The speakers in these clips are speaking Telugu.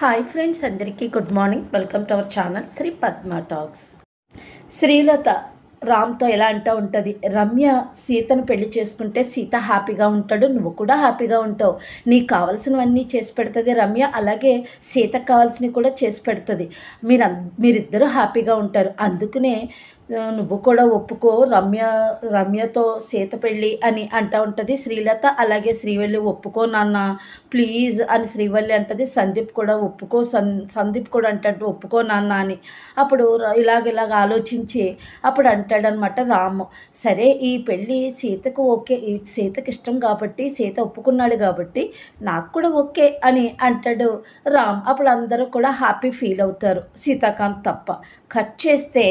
హాయ్ ఫ్రెండ్స్ అందరికీ good morning. Welcome to our channel Sri Padma talks. Srilatha రామ్తో ఎలా అంటూ ఉంటుంది? రమ్య సీతను పెళ్ళి చేసుకుంటే సీత హ్యాపీగా ఉంటాడు నువ్వు కూడా హ్యాపీగా ఉంటావు. నీకు కావాల్సినవన్నీ చేసి పెడుతుంది రమ్య అలాగే సీతకు కావాల్సినవి కూడా చేసి పెడుతుంది. మీరు మీరిద్దరూ హ్యాపీగా ఉంటారు. అందుకనే నువ్వు కూడా ఒప్పుకో రమ్య రమ్యతో సీత పెళ్ళి అని అంటూ ఉంటుంది. శ్రీలత అలాగే శ్రీవల్లి ఒప్పుకో నాన్న ప్లీజ్ అని శ్రీవల్లి అంటది. సందీప్ కూడా ఒప్పుకో సన్ సందీప్ కూడా అంటాడు ఒప్పుకో నాన్న అని. అప్పుడు ఇలాగ ఇలాగ ఆలోచించి అప్పుడు అంటాడనమాట రాము. సరే ఈ పెళ్ళి సీతకు ఓకే ఈ సీతకి ఇష్టం కాబట్టి సీత ఒప్పుకున్నాడు కాబట్టి నాకు కూడా ఓకే అని అంటాడు రామ్. అప్పుడు అందరూ కూడా హ్యాపీ ఫీల్ అవుతారు. సీతాకాంత్ తప్ప. కట్ చేస్తే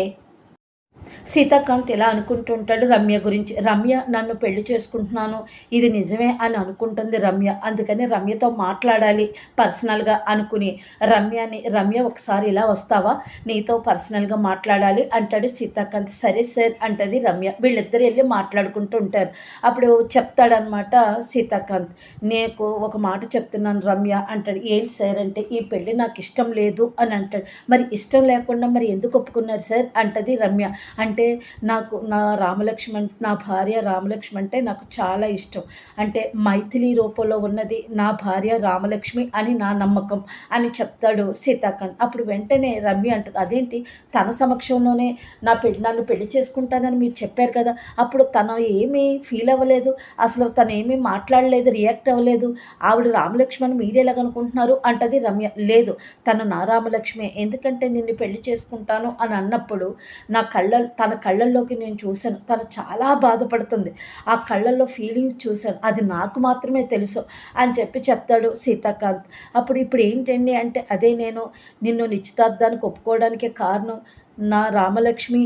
సీతాకాంత్ ఎలా అనుకుంటుంటాడు రమ్య గురించి రమ్య నన్ను పెళ్ళి చేసుకుంటున్నాను. ఇది నిజమే అని అనుకుంటుంది రమ్య. అందుకని రమ్యతో మాట్లాడాలి పర్సనల్గా అనుకుని. రమ్యని రమ్య ఒకసారి ఇలా వస్తావా? నీతో పర్సనల్గా మాట్లాడాలి అంటాడు సీతాకాంత్. సరే సార్ అంటది రమ్య. వీళ్ళిద్దరు వెళ్ళి మాట్లాడుకుంటూ ఉంటారు అప్పుడు చెప్తాడనమాట సీతాకాంత్. నీకు ఒక మాట చెప్తున్నాను రమ్య అంటాడు. ఏంటి సార్ అంటే ఈ పెళ్ళి నాకు ఇష్టం లేదు అని అంటాడు. మరి ఇష్టం లేకుండా మరి ఎందుకు ఒప్పుకున్నారు సార్? అంటది రమ్య. అంటే నాకు నా రామలక్ష్మణ్ నా భార్య రామలక్ష్మి అంటే నాకు చాలా ఇష్టం. అంటే మైథిలి రూపంలో ఉన్నది నా భార్య రామలక్ష్మి అని నా నమ్మకం అని చెప్తాడు సీతాకాంత్. అప్పుడు వెంటనే రమ్య అంటుంది అదేంటి? తన సమక్షంలోనే నా పెళ్ళి నన్ను పెళ్ళి చేసుకుంటానని మీరు చెప్పారు కదా అప్పుడు తను ఏమీ ఫీల్ అవ్వలేదు అసలు తను ఏమీ మాట్లాడలేదు రియాక్ట్ అవ్వలేదు. ఆవిడ రామలక్ష్మణ్ మీరు ఎలాగనుకుంటున్నారు అంటది రమ్య. లేదు తను నా రామలక్ష్మి ఎందుకంటే నిన్ను పెళ్ళి చేసుకుంటాను అని అన్నప్పుడు నా కళ్ళ తన కళ్ళల్లోకి నేను చూశాను. తను చాలా బాధపడుతుంది. ఆ కళ్ళల్లో ఫీలింగ్స్ చూశాను. అది నాకు మాత్రమే తెలుసు అని చెప్పి చెప్తాడు సీతాకాంత్. అప్పుడు ఇప్పుడు ఏంటండి అంటే అదే నేను నిన్ను నిశ్చితార్థానికి ఒప్పుకోవడానికి కారణం. నా రామలక్ష్మి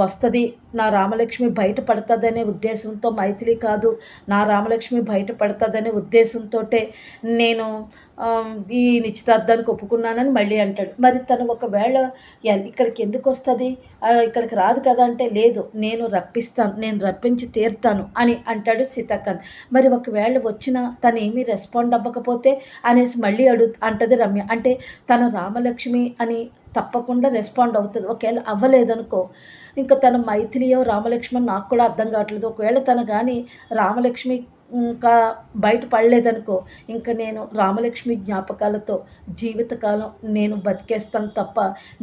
వస్తుంది నా రామలక్ష్మి బయటపడుతుందనే ఉద్దేశంతో మైథిలి కాదు నా రామలక్ష్మి బయటపడుతుందనే ఉద్దేశంతో నేను ఈ నిశ్చితార్థానికి ఒప్పుకున్నానని మళ్ళీ అంటాడు. మరి తను ఒకవేళ ఇక్కడికి ఎందుకు వస్తుంది? ఇక్కడికి రాదు కదా అంటే లేదు నేను రప్పిస్తాను నేను రప్పించి తీరుతాను అని అంటాడు సీతాకాంత్. మరి ఒకవేళ వచ్చిన తను ఏమీ రెస్పాండ్ అవ్వకపోతే అనేసి మళ్ళీ అడుగు అంటది రమ్య. అంటే తన రామలక్ష్మి అని తప్పకుండా రెస్పాండ్ అవుతుంది. ఒకవేళ అవ్వలేదనుకో ఇంకా తన మైథిలియో రామలక్ష్మణ్ నాకు కూడా అర్థం కావట్లేదు. ఒకవేళ తను కానీ రామలక్ష్మి ఇంకా బయట పడలేదనుకో ఇంకా నేను రామలక్ష్మి జ్ఞాపకాలతో జీవితకాలం నేను బతికేస్తాను తప్ప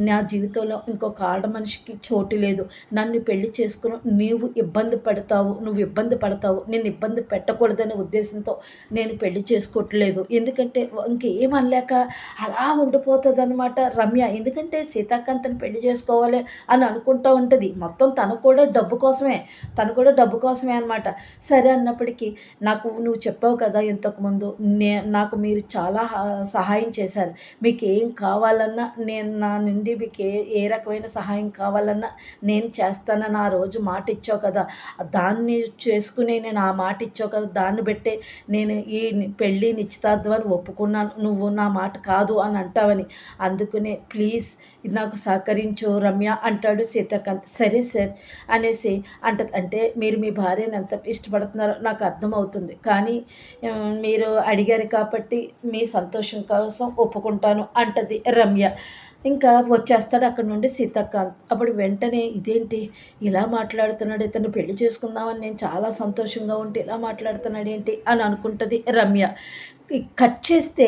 నా జీవితంలో ఇంకొక ఆడ మనిషికి చోటు లేదు. నన్ను పెళ్ళి చేసుకుని నీవు ఇబ్బంది పడతావు నువ్వు ఇబ్బంది పడతావు నేను ఇబ్బంది పెట్టకూడదనే ఉద్దేశంతో నేను పెళ్ళి చేసుకోవట్లేదు. ఎందుకంటే ఇంకేమనలేక అలా ఉండిపోతుంది అనమాట రమ్య. ఎందుకంటే సీతాకాంతని పెళ్ళి చేసుకోవాలి అని అనుకుంటూ ఉంటుంది. మొత్తం తను కూడా డబ్బు కోసమే తను కూడా డబ్బు కోసమే అనమాట సరే అన్నప్పటికీ నాకు నువ్వు చెప్పావు కదా ఇంతకుముందు నే నాకు మీరు చాలా సహాయం చేశారు. మీకు ఏం కావాలన్నా నేను నా నుండి మీకు ఏ ఏ రకమైన సహాయం కావాలన్నా నేను చేస్తానని ఆ రోజు మాట ఇచ్చావు కదా. దాన్ని చేసుకుని నేను ఆ మాట ఇచ్చావు కదా. దాన్ని బట్టే నేను ఈ పెళ్ళి నిశ్చితార్థం అని ఒప్పుకున్నాను. నువ్వు నా మాట కాదు అని అంటావని. అందుకనే ప్లీజ్ నాకు సహకరించు రమ్య అంటాడు సీతాకాంత్. సరే సార్ అనేసి అంట అంటే మీరు మీ భార్యను ఎంత ఇష్టపడుతున్నారో నాకు అర్థమవుతుంది. కానీ మీరు అడిగారు కాబట్టి మీ సంతోషం కోసం ఒప్పుకుంటాను అంటది రమ్య. ఇంకా వచ్చేస్తాడు అక్కడ నుండి సీతాకాంత్. అప్పుడు వెంటనే ఇదేంటి? ఇలా మాట్లాడుతున్నాడు. ఇతను పెళ్ళి చేసుకుందామని నేను చాలా సంతోషంగా ఉంటే ఇలా మాట్లాడుతున్నాడు ఏంటి అని అనుకుంటుంది రమ్య. కట్ చేస్తే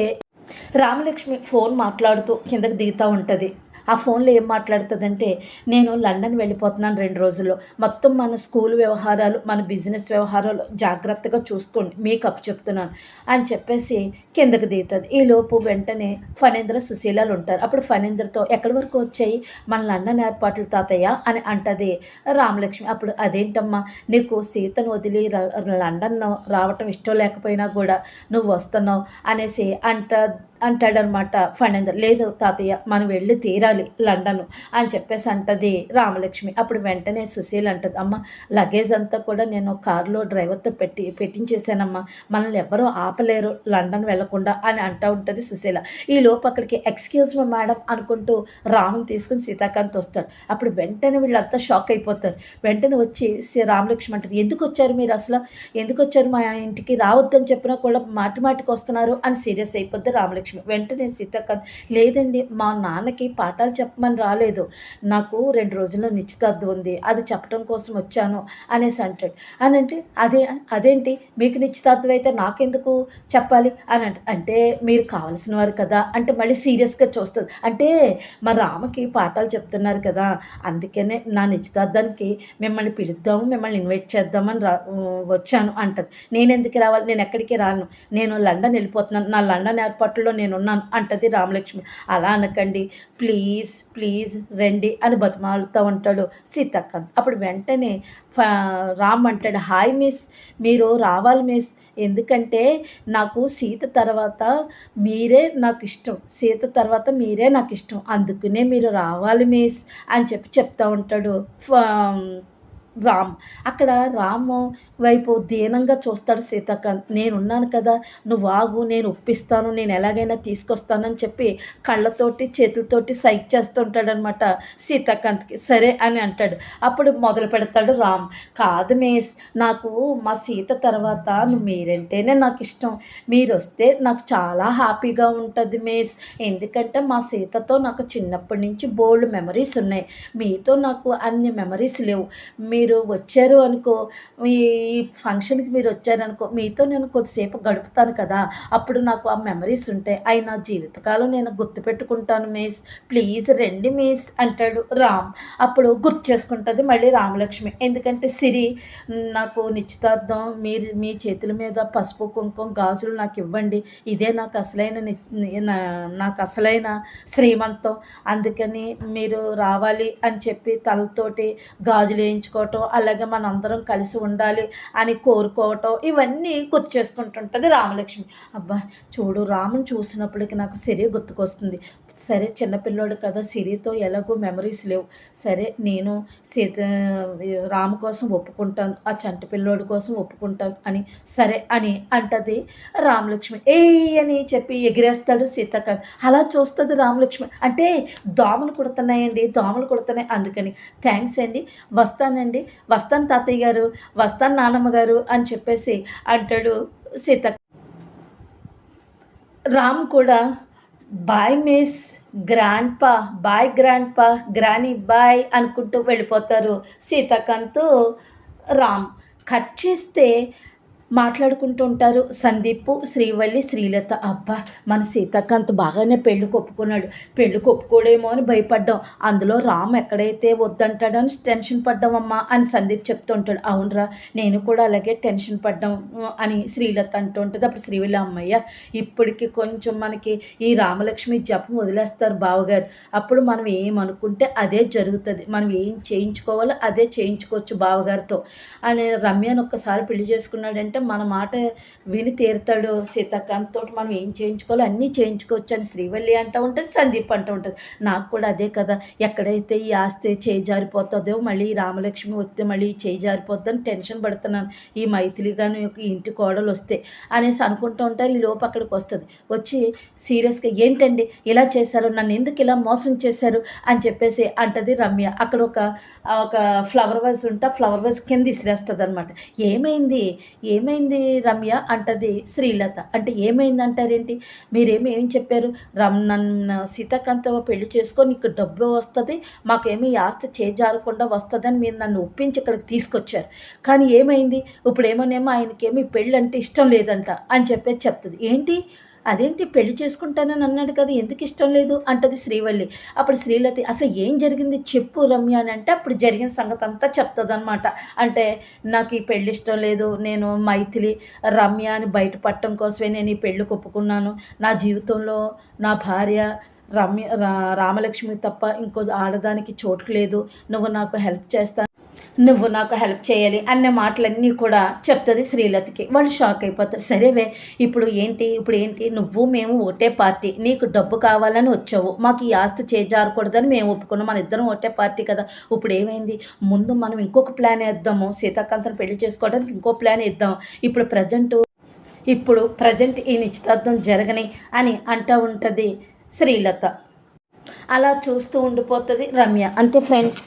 రామలక్ష్మి ఫోన్ మాట్లాడుతూ కిందకి దిగుతూ ఉంటుంది. ఆ ఫోన్లో ఏం మాట్లాడుతుందంటే నేను లండన్ వెళ్ళిపోతున్నాను రెండు రోజుల్లో. మొత్తం మన స్కూల్ వ్యవహారాలు మన బిజినెస్ వ్యవహారాలు జాగ్రత్తగా చూసుకోండి. మేకప్ చెప్తున్నాను. అని చెప్పేసి కిందకు దిగుతుంది. ఈలోపు వెంటనే ఫణేంద్ర సుశీలాలు ఉంటారు. అప్పుడు ఫణేంద్రతో ఎక్కడి వరకు వచ్చాయి? మన లండన్ ఏర్పాట్లు తాతయ్య? అని అంటది రామలక్ష్మి. అప్పుడు అదేంటమ్మా? నీకు సీతను వదిలి లండన్ రావటం ఇష్టం లేకపోయినా కూడా నువ్వు వస్తున్నావు అనేసి అంట అంటాడనమాట ఫణేందర్ లేదు తాతయ్య మనం వెళ్ళి తీరాలి లండన్ అని చెప్పేసి అంటది రామలక్ష్మి. అప్పుడు వెంటనే సుశీల్ అంటది అమ్మ లగేజ్ అంతా కూడా నేను కారులో డ్రైవర్తో పెట్టి పెట్టించేశానమ్మా. మనల్ని ఎవరూ ఆపలేరు లండన్ వెళ్ళకుండా అని అంటూ ఉంటుంది సుశీల. ఈ లోపు అక్కడికి ఎక్స్క్యూజ్ మీ మేడం అనుకుంటూ రాముని తీసుకుని సీతాకాంత్ వస్తాడు. అప్పుడు వెంటనే వీళ్ళంతా షాక్ అయిపోతారు. వెంటనే వచ్చి రామలక్ష్మి అంటది ఎందుకు వచ్చారు మీరు అసలు? ఎందుకు వచ్చారు మా ఇంటికి? రావద్దని చెప్పినా కూడా మాటి మాటికి వస్తున్నారు అని సీరియస్ అయిపోద్ది రామలక్ష్మి. లక్ష్మి. వెంటనే సీతక్క లేదండి మా నాన్నకి పాఠాలు చెప్పమని రాలేదు. నాకు రెండు రోజుల్లో నిశ్చితార్థం ఉంది. అది చెప్పడం కోసం వచ్చాను అనేసి అంటాడు. అని అంటే అదే అదేంటి? మీకు నిశ్చితార్థం అయితే నాకెందుకు చెప్పాలి? అని అంటే అంటే మీరు కావలసిన వారు కదా? అంటే మళ్ళీ సీరియస్గా చూస్తుంది. అంటే మా రామకి పాఠాలు చెప్తున్నారు కదా? అందుకనే నా నిశ్చితార్థానికి మిమ్మల్ని పిలుద్దాము మిమ్మల్ని ఇన్వైట్ చేద్దామని రా వచ్చాను అంటది. నేను ఎందుకు రావాలి? నేను ఎక్కడికి రాను? నేను లండన్ వెళ్ళిపోతున్నాను. నా లండన్ ఏర్పాట్లలో నేను ఉన్నాను అంటది రామలక్ష్మి. అలా అనకండి. ప్లీజ్ ప్లీజ్ రండి అని బతిమాలుతూ ఉంటాడు సీతక్క. అప్పుడు వెంటనే రామ్ అంటాడు హాయ్ మిస్ మీరు రావాలి మిస్. ఎందుకంటే నాకు సీత తర్వాత మీరే నాకు ఇష్టం. సీత తర్వాత మీరే నాకు ఇష్టం. అందుకనే మీరు రావాలి మిస్ అని చెప్పి చెప్తా ఉంటాడు. రామ్. అక్కడ రాము వైపు దీనంగా చూస్తాడు సీతాకాంత్ నేనున్నాను కదా నువ్వు ఆగు నేను ఒప్పిస్తాను నేను ఎలాగైనా తీసుకొస్తానని చెప్పి కళ్ళతోటి చేతులతోటి సైక్ చేస్తుంటాడనమాట సీతాకాంత్కి సరే అని అంటాడు. అప్పుడు మొదలు పెడతాడు రామ్. కాదు మేస్ నాకు మా సీత తర్వాత నువ్వు మీరంటేనే నాకు ఇష్టం. మీరు వస్తే నాకు చాలా హ్యాపీగా ఉంటుంది మేస్. ఎందుకంటే మా సీతతో నాకు చిన్నప్పటి నుంచి బోల్డ్ మెమరీస్ ఉన్నాయి. మీతో నాకు అన్ని మెమరీస్ లేవు. మీ మీరు వచ్చారు అనుకో ఈ ఫంక్షన్కి మీరు వచ్చారనుకో మీతో నేను కొద్దిసేపు గడుపుతాను కదా. అప్పుడు నాకు ఆ మెమరీస్ ఉంటాయి. అవి నా జీవితకాలం నేను గుర్తుపెట్టుకుంటాను మిస్. ప్లీజ్ రండి మిస్ అంటాడు రామ్. అప్పుడు గుర్తు చేసుకుంటుంది మళ్ళీ రామలక్ష్మి. ఎందుకంటే సిరి నాకు నిశ్చితార్థం మీరు మీ చేతుల మీద పసుపు కుంకుమ గాజులు నాకు ఇవ్వండి. ఇదే నాకు అసలైన నాకు అసలైన శ్రీమంతం. అందుకని మీరు రావాలి అని చెప్పి తలతోటి గాజులు వేయించుకోవటం చేసుకోవటం అలాగే మనందరం కలిసి ఉండాలి అని కోరుకోవటం ఇవన్నీ గుర్తు చేసుకుంటుంటుంది రామలక్ష్మి. అబ్బా చూడు రాముని చూసినప్పటికీ నాకు సిరి గుర్తుకొస్తుంది. సరే చిన్నపిల్లోడు కదా సిరితో ఎలాగో మెమరీస్ లేవు. సరే నేను సీత రాము కోసం ఒప్పుకుంటాను ఆ చంటి పిల్లోడి కోసం ఒప్పుకుంటాను అని సరే అని అంటది రామలక్ష్మి. ఏ అని చెప్పి ఎగిరేస్తాడు సీతక్క అలా చూస్తుంది రామలక్ష్మి. అంటే దోమలు కుడుతున్నాయండి దోమలు కుడుతున్నాయి అందుకని. థ్యాంక్స్ అండి వస్తానండి. వస్తాను తాతయ్య గారు వస్తాను నానమ్మ గారు అని చెప్పేసి అంటాడు సీత. రామ్ కూడా bye miss grandpa bye grandpa granny bye అనుకుంటూ వెళ్ళిపోతారు సీతాకాంత్ రామ్. కట్ చేస్తే మాట్లాడుకుంటూ ఉంటారు. సందీప్ శ్రీవల్లి శ్రీలత అబ్బా మన సీతాకాంత్ బాగానే పెళ్ళి కొప్పుకున్నాడు. పెళ్ళి కొప్పుకోడేమో అని భయపడ్డాం. అందులో రామ్ ఎక్కడైతే వద్దంటాడని టెన్షన్ పడ్డామమ్మా అని సందీప్ చెప్తుంటాడు. అవునరా నేను కూడా అలాగే టెన్షన్ పడ్డాం అని శ్రీలత అంటూ ఉంటుంది అప్పుడు శ్రీవల్లి అమ్మయ్య ఇప్పటికి కొంచెం మనకి ఈ రామలక్ష్మి జపం వదిలేస్తారు బావగారు. అప్పుడు మనం ఏమనుకుంటే అదే జరుగుతుంది. మనం ఏం చేయించుకోవాలో అదే చేయించుకోవచ్చు బావగారితో. అని రమ్యను ఒక్కసారి పెళ్ళి చేసుకున్నాడంటే అంటే మన మాట విని తీరుతాడు సీతాకాంత్తో మనం ఏం చేయించుకోవాలో? అన్నీ చేయించుకోవచ్చు అని శ్రీవల్లి అంటూ ఉంటుంది సందీప్ అంటూ ఉంటుంది. నాకు కూడా అదే కదా ఎక్కడైతే ఈ ఆస్తి చేయి జారిపోతుందో మళ్ళీ రామలక్ష్మి వస్తే మళ్ళీ చేయి జారిపోద్దని టెన్షన్ పడుతున్నాను. ఈ మైథిలి కానీ ఇంటి కోడలు వస్తే అనేసి అనుకుంటూ ఉంటారు. ఈ లోపు అక్కడికి వస్తుంది. వచ్చి సీరియస్గా ఏంటండి ఇలా చేశారు? నన్ను ఎందుకు ఇలా మోసం చేశారు? అని చెప్పేసి అంటది రమ్య. అక్కడ ఒక ఒక ఫ్లవర్ వాజ్ ఉంటే ఫ్లవర్ వాజ్ కింద ఇసిరేస్తుంది అనమాట ఏమైంది? ఏం ఏమైంది రమ్య అంటది శ్రీలత. అంటే ఏమైంది అంటారేంటి మీరేమి ఏం చెప్పారు? రమ్ నన్ను సీతాకాంత పెళ్ళి చేసుకొని నీకు డబ్బు వస్తుంది మాకేమీ ఆస్తి చేజారకుండా వస్తుందని మీరు నన్ను ఒప్పించి ఇక్కడికి తీసుకొచ్చారు. కానీ ఏమైంది? ఇప్పుడు ఏమోనేమో ఆయనకేమీ పెళ్ళి అంటే ఇష్టం లేదంట అని చెప్పేసి చెప్తుంది. ఏంటి? అదేంటి పెళ్ళి చేసుకుంటానని అన్నాడు కదా ఎందుకు ఇష్టం లేదు? అంటది శ్రీవల్లి. అప్పుడు శ్రీలతి అసలు ఏం జరిగింది? చెప్పు రమ్య అని అంటే అప్పుడు జరిగిన సంగతి అంతా చెప్తుంది అనమాట అంటే నాకు ఈ పెళ్ళి ఇష్టం లేదు. నేను మైథిలి రమ్య అని బయటపడటం కోసమే నేను ఈ పెళ్ళి ఒప్పుకున్నాను నా జీవితంలో నా భార్య రమ్య రామలక్ష్మి తప్ప ఇంకో ఆడదానికి చోటు లేదు. నువ్వు నాకు హెల్ప్ చేస్తా నువ్వు నాకు హెల్ప్ చేయాలి అనే మాటలన్నీ కూడా చెప్తుంది శ్రీలతకి. వాళ్ళు షాక్ అయిపోతారు. సరేవే ఇప్పుడు ఏంటి ఇప్పుడు ఏంటి? నువ్వు మేము ఒకటే పార్టీ. నీకు డబ్బు కావాలని వచ్చావు. మాకు ఈ ఆస్తి చేజారకూడదని మేము ఒప్పుకున్నాం. మన ఇద్దరం ఒకటే పార్టీ కదా. ఇప్పుడు ఏమైంది? ముందు మనం ఇంకొక ప్లాన్ వేద్దాము. సీతాకాంతను పెళ్ళి చేసుకోవడానికి ఇంకో ప్లాన్ వేద్దాం. ఇప్పుడు ప్రజెంట్ ఇప్పుడు ప్రజెంట్ ఈ నిశ్చితార్థం జరగని అని అంటూ ఉంటుంది శ్రీలత. అలా చూస్తూ ఉండిపోతుంది రమ్య. అంతే ఫ్రెండ్స్